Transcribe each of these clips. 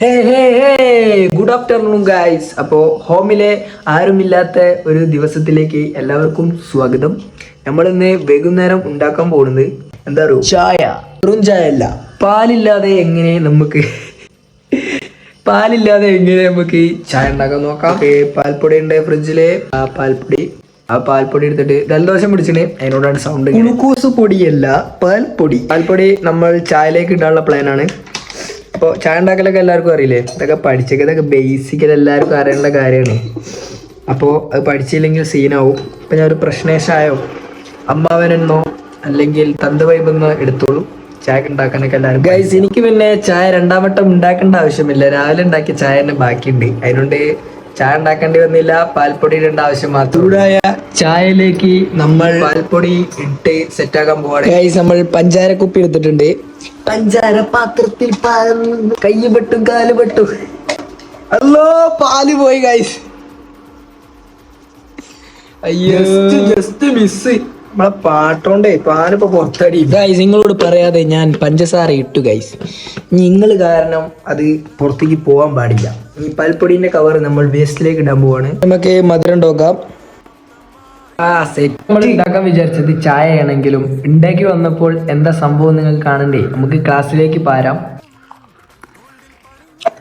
Hey hey hey good afternoon guys അപ്പോൾ ഹോമിലെ ആരുമില്ലാത്ത ഒരു ദിവസത്തിലേക്ക് എല്ലാവർക്കും സ്വാഗതം. നമ്മളിന്ന് വൈകുന്നേരം ഉണ്ടാക്കാൻ പോകുന്നത് എന്താ പറയുക ചായ. വെറും ചായ അല്ല പാലില്ലാതെ എങ്ങനെ നമുക്ക് പാലില്ലാതെ എങ്ങനെ നമുക്ക് ചായ ഉണ്ടാക്കാൻ നോക്കാം? പാൽപ്പൊടി ഉണ്ട് ഫ്രിഡ്ജിൽ. ആ പാൽപ്പൊടി ആ പാൽപ്പൊടി എടുത്തിട്ട് ജലദോഷം പിടിച്ചിട്ടുണ്ട് അതിനോടാണ് സൗണ്ട് ഗ്ലൂക്കോസ് പൊടിയല്ല പാൽപ്പൊടി. പാൽപ്പൊടി നമ്മൾ ചായയിലേക്ക് ഇടാനുള്ള പ്ലാനാണ് അപ്പോൾ ചായ ഉണ്ടാക്കലൊക്കെ എല്ലാവർക്കും അറിയില്ലേ? ഇതൊക്കെ പഠിച്ചൊക്കെ ഇതൊക്കെ ബേസിക്കൽ എല്ലാവർക്കും അറിയേണ്ട കാര്യമാണ്. അപ്പോൾ അത് പഠിച്ചില്ലെങ്കിൽ സീനാവും ഇപ്പം ഞാൻ ഒരു പ്രശ്നേഷായോ അമ്മാവനെന്നോ അല്ലെങ്കിൽ തന്ത വൈബെന്നോ എടുത്തോളൂ. ചായ ഉണ്ടാക്കാനൊക്കെ എല്ലാവരും ഗൈസ് എനിക്ക് പിന്നെ ചായ രണ്ടാം വട്ടം ഉണ്ടാക്കേണ്ട ആവശ്യമില്ല. രാവിലെ ഉണ്ടാക്കിയ ചായ തന്നെ ബാക്കിയുണ്ട്. അതിനുകൊണ്ട് ചായ ഉണ്ടാക്കേണ്ടി വന്നില്ല. പാൽപ്പൊടി ഇടേണ്ട ആവശ്യം മാത്രം. ചൂടായ ചായയിലേക്ക് നമ്മൾ പാൽപ്പൊടി ഇട്ട് സെറ്റ് ആക്കാൻ പോവാണ്. ഗൈസ് നമ്മൾ പഞ്ചാര കുപ്പി എടുത്തിട്ടുണ്ട്. പഞ്ചാര പാത്രത്തിൽ കൈ പെട്ടും കാൽ പെട്ടും അല്ലോ പാൽ പോയി ഗൈസ് അയ്യോ. ജസ്റ്റ് മിസ് നമ്മളെ പാട്ടോണ്ടേ പാലിപ്പോ പുറത്തടി. ഗൈസ് നിങ്ങളോട് പറയാതെ ഞാൻ പഞ്ചസാര ഇട്ടു ഗൈസ് നിങ്ങൾ കാരണം അത് പുറത്തേക്ക് പോകാൻ പാടില്ല. ഈ പാൽപ്പൊടിന്റെ കവർ നമ്മൾ വേസ്റ്റിലേക്ക് ഇടാൻ പോവാണ്. നമുക്ക് മധുരം ഉണ്ടാക്കാം. ആ സെറ്റ് നമ്മൾ ഉണ്ടാക്കാൻ വിചാരിച്ചത് ചായ ആണെങ്കിലും ഉണ്ടാക്കി വന്നപ്പോൾ എന്താ സംഭവം നിങ്ങൾ കാണണ്ടേ? നമുക്ക് ക്ലാസ്സിലേക്ക് പാരാം.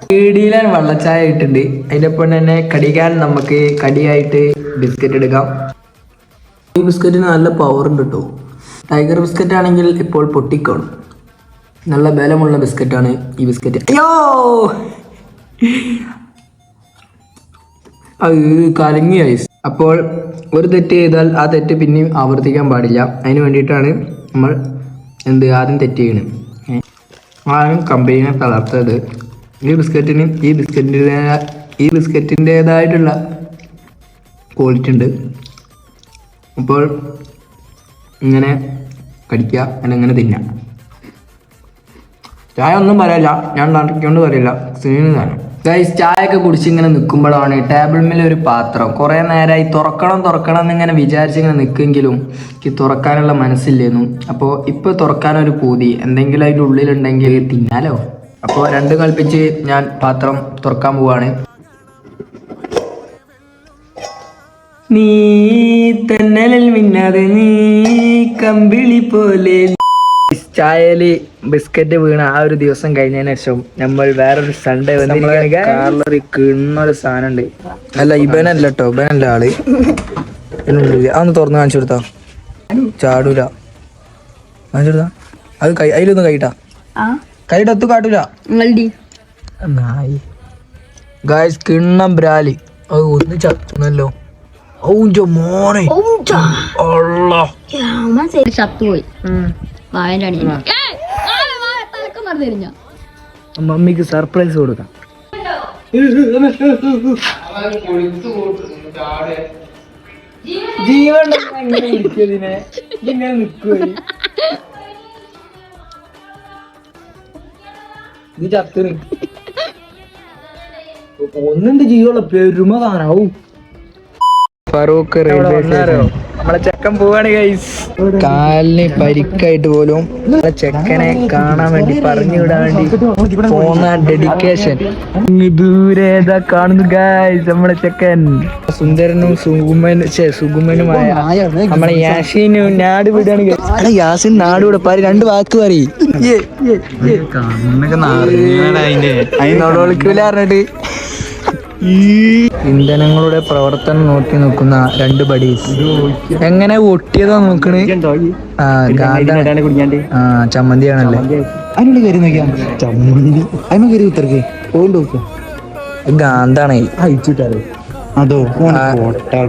പീടിയിലാൻ വെള്ളച്ചായ ഇട്ടുണ്ട് അതിന്റെ ഒപ്പം തന്നെ കടിക്കാൻ നമുക്ക് കടിയായിട്ട് ബിസ്ക്കറ്റ് എടുക്കാം. ഈ ബിസ്ക്കറ്റിന് നല്ല പവർ ഉണ്ട് കേട്ടോ ടൈഗർ ബിസ്ക്കറ്റ് ആണെങ്കിൽ ഇപ്പോൾ പൊട്ടിക്കോളും. നല്ല ബലമുള്ള ബിസ്ക്കറ്റാണ് ഈ ബിസ്ക്കറ്റ് അയ്യോ! കലങ്ങി ഐസ് അപ്പോൾ ഒരു തെറ്റ് ചെയ്താൽ ആ തെറ്റ് പിന്നെയും ആവർത്തിക്കാൻ പാടില്ല. അതിന് വേണ്ടിയിട്ടാണ് നമ്മൾ എന്ത് ആദ്യം തെറ്റ് ചെയ്യണം. ആരും കമ്പനിയെ തളർത്തത് ഈ ബിസ്ക്കറ്റിന് ഈ ബിസ്ക്കറ്റിന്റെ ഈ ബിസ്ക്കറ്റിന്റേതായിട്ടുള്ള ക്വാളിറ്റി ഉണ്ട്. അപ്പോൾ ഇങ്ങനെ കടിക്കുക അല്ലെങ്കിൽ ഇങ്ങനെ തിന്ന ചായ ഒന്നും പറയില്ല ഞാൻ ഉണ്ടാക്കിക്കൊണ്ട് പറയില്ല സീന് തന്നെ. ഗൈസ് ചായ ഒക്കെ കുടിച്ച് ഇങ്ങനെ നിൽക്കുമ്പോഴാണ് ടേബിൾ മേലെ ഒരു പാത്രം. കുറേ നേരമായി തുറക്കണം തുറക്കണം എന്നിങ്ങനെ വിചാരിച്ച് ഇങ്ങനെ നിൽക്കുമെങ്കിലും എനിക്ക് തുറക്കാനുള്ള മനസ്സില്ലേന്നു. അപ്പോൾ ഇപ്പോൾ തുറക്കാനൊരു പൂതി. എന്തെങ്കിലും അതിന്റെ ഉള്ളിലുണ്ടെങ്കിൽ തിന്നാലോ? അപ്പോൾ രണ്ട് കൽപ്പിച്ച് ഞാൻ പാത്രം തുറക്കാൻ പോവാണ്. നീ തന്നലിൽ മിന്നാതെ നീ കമ്പിളി പോലെ. ചായയിൽ ബിസ്ക്കറ്റ് വീണ ആ ഒരു ദിവസം കഴിഞ്ഞതിന് ശേഷം നമ്മൾ വേറൊരു സൺഡേ വന്നിരിക്കുകയാണ്. കിണ്ണൊരു സാധനം ഉണ്ട് അല്ല ഇബനല്ല കേട്ടോ ഇബനല്ല ആൾ. അതൊന്ന് തുറന്ന് കാണിച്ചു കൊടുത്താ. ചാടൂല. കാണിച്ചു കൊടുത്താ. അത് കൈ അതിലൊന്ന് കൈട്ടാ കൈയിടത്തു കാട്ടൂല. നായി ഗായ്സ് കിണ്ണം ബ്രാലി അത് ഒന്ന് ചത്തുന്നല്ലോ. ഔഞ്ച മോനെ. ചത്തുപോയി വായന്റെ അടി മമ്മിക്ക് സർപ്രൈസ് കൊടുക്കാം. ജീവൻ ഇത് ചത്തിന് ഒന്നുണ്ട് ജീവുള്ള പെരുമ കാണാവൂ. ഫറൂഖ് റെയിൽവേ സ്റ്റേഷൻ നമ്മളെ ചെക്കൻ പോവാണ് ഗൈസ് കാലിന് പരിക്കായിട്ട് പോലും നമ്മളെ ചെക്കനെ കാണാൻ വേണ്ടി പറഞ്ഞു വിടാൻ വേണ്ടി പോന്ന ഡെഡിക്കേഷൻ ദൂരെ ഏതാ കാണുന്നു ഗൈസ് നമ്മളെ ചെക്കൻ. സുന്ദരനും സുഗുമനും ഛെ, സുഗുമനുമായ നമ്മളെ യാസീനും നാട് വിടാണ് ഗൈസ് യാസിൻ നാട് വിട പാരി രണ്ട് വാക്ക് പറയും അതിനോട് വിളിക്കൂല പറഞ്ഞിട്ട്. ഈ ഇന്ധനങ്ങളുടെ പ്രവർത്തനം നോക്കി നിൽക്കുന്ന രണ്ട് ബഡീസ് എങ്ങനെ ഒട്ടിയതാ നോക്കണ്? ആ ചമ്മന്തിയാണല്ലേ? അതിനുള്ള കയറി നോക്കിയാ ചമ്മന്തി. അതിന് കയറി ഉത്തരക്ക് ഗാന്ധാണേ. അയച്ചിട്ടാറ് അതോ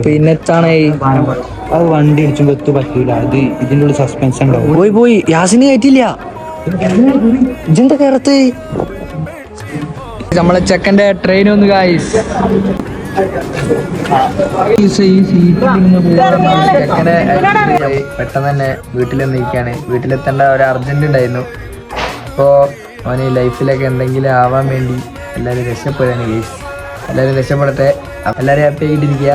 പിന്നെ അത് വണ്ടി അടിച്ചുമ്പോ എത്തു പറ്റൂല. അത് ഇതിന്റെ ഉള്ളിൽ സസ്പെൻസ് ഉണ്ടാവും. പോയി പോയി. യാസിന് കയറ്റില്ല ഇജെന്താ കയറത്ത്? നമ്മളെ ചെക്കന്റെ ട്രെയിൻ ഒന്ന് ഗായ്സ് പെട്ടെന്ന് തന്നെ വീട്ടിലെന്നിരിക്കാണ് വീട്ടിലെത്തേണ്ട ഒരു അർജന്റ് ഉണ്ടായിരുന്നു. അപ്പോൾ അവന് ലൈഫിലൊക്കെ എന്തെങ്കിലും ആവാൻ വേണ്ടി എല്ലാവരും രക്ഷപ്പെടാണ് ഗൈസ് എല്ലാവരും രക്ഷപ്പെടട്ടെ എല്ലാവരും ഹാപ്പി ആയിട്ടിരിക്കുക.